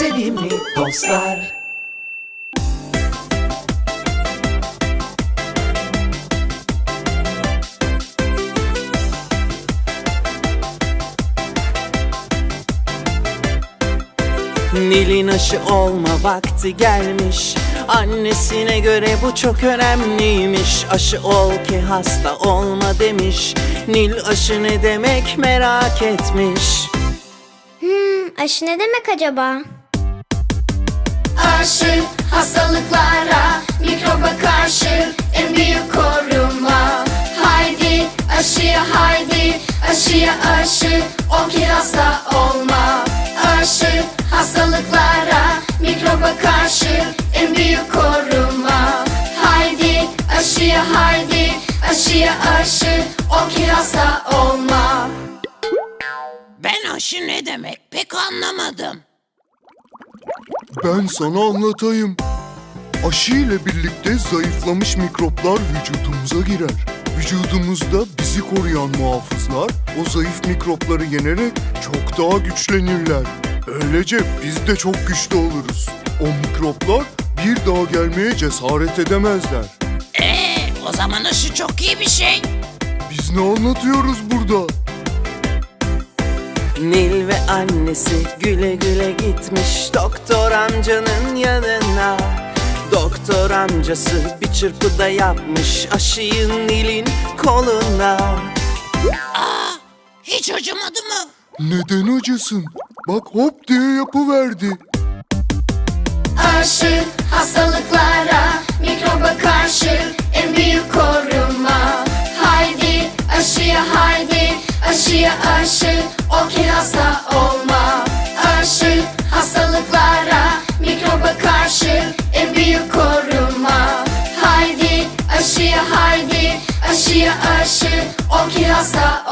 sevimli dostlar. Nil'in aşı olma vakti gelmiş. Annesine göre bu çok önemliymiş. Aşı ol ki hasta olma demiş. Nil aşı ne demek merak etmiş. Hmm, aşı ne demek acaba? Aşı hastalıklara, mikroba karşı en büyük koruma. Haydi aşıya haydi, aşıya aşı, ol ki hasta olma. Aşı hastalıklara, mikroba karşı en büyük koruma. Haydi aşıya haydi, aşıya aşı, ol ki hasta olma. Ben aşı ne demek pek anlamadım. Ben sana anlatayım. Aşı ile birlikte zayıflamış mikroplar vücudumuza girer. Vücudumuzda bizi koruyan muhafızlar o zayıf mikropları yenerek çok daha güçlenirler. Böylece biz de çok güçlü oluruz. O mikroplar bir daha gelmeye cesaret edemezler. Ee, o zaman aşı çok iyi bir şey. Biz ne anlatıyoruz burada? Nil ve annesi güle güle gitmiş doktor amcanın yanına Doktor amcası bir çırpıda yapmış aşıyı Nil'in koluna Hiç acımadı mı? Neden acısın? Bak hop diye yapıverdi. Aşı hastalıklara, aşıya aşı, ol ki hasta olma. Aşı hastalıklara, mikroba karşı en büyük koruma. Haydi aşıya haydi, aşıya aşı, ol ki hasta olma.